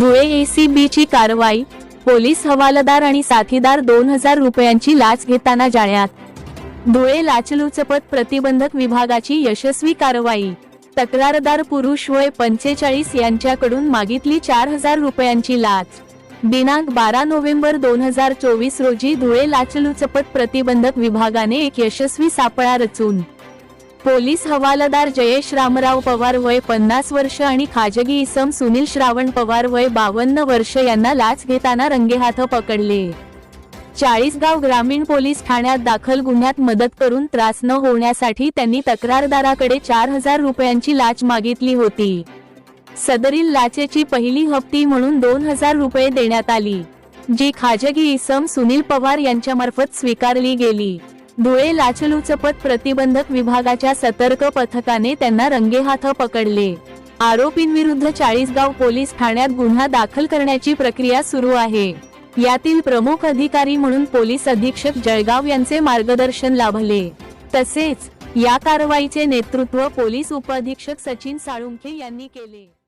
धुळे एसीबीची कारवाई पोलीस हवालदार आणि साथीदार दोन हजार रुपयांची लाच घेताना जाळ्यात. धुळे लाचलुचपत प्रतिबंधक विभागाची यशस्वी कारवाई. तक्रारदार पुरुष वय पंचेचाळीस यांच्याकडून मागितली चार हजार रुपयांची लाच. दिनांक बारा नोव्हेंबर दोन हजार चोवीस रोजी धुळे लाचलुचपत प्रतिबंधक विभागाने एक यशस्वी सापळा रचून पोलीस हवालदार जयेश रामराव पवार वय पन्नास वर्ष आणि खाजगी इसम सुनील श्रावण पवार वय बावन्न वर्ष यांना लाच घेताना रंगेहाथ पकडले. चाळीसगाव ग्रामीण पोलीस ठाण्यात दाखल गुन्ह्यात मदत करून त्रास न होण्यासाठी त्यांनी तक्रारदाराकडे चार हजार रुपयांची लाच मागितली होती. सदरील लाचेची पहिली हप्ती म्हणून दोन हजार रुपये देण्यात आली जी खाजगी इसम सुनील पवार यांच्यामार्फत स्वीकारली गेली. धुळे लाचलुचपत प्रतिबंधक विभागाच्या सतर्क पथकाने त्यांना रंगेहाथ पकडले. आरोपींविरुद्ध चाळीसगाव पोलीस ठाण्यात गुन्हा दाखल करण्याची प्रक्रिया सुरू आहे. यातील प्रमुख अधिकारी म्हणून पोलीस अधीक्षक जळगाव यांचे मार्गदर्शन लाभले. तसेच या कारवाईचे नेतृत्व पोलीस उपअधीक्षक सचिन साळुंखे यांनी केले.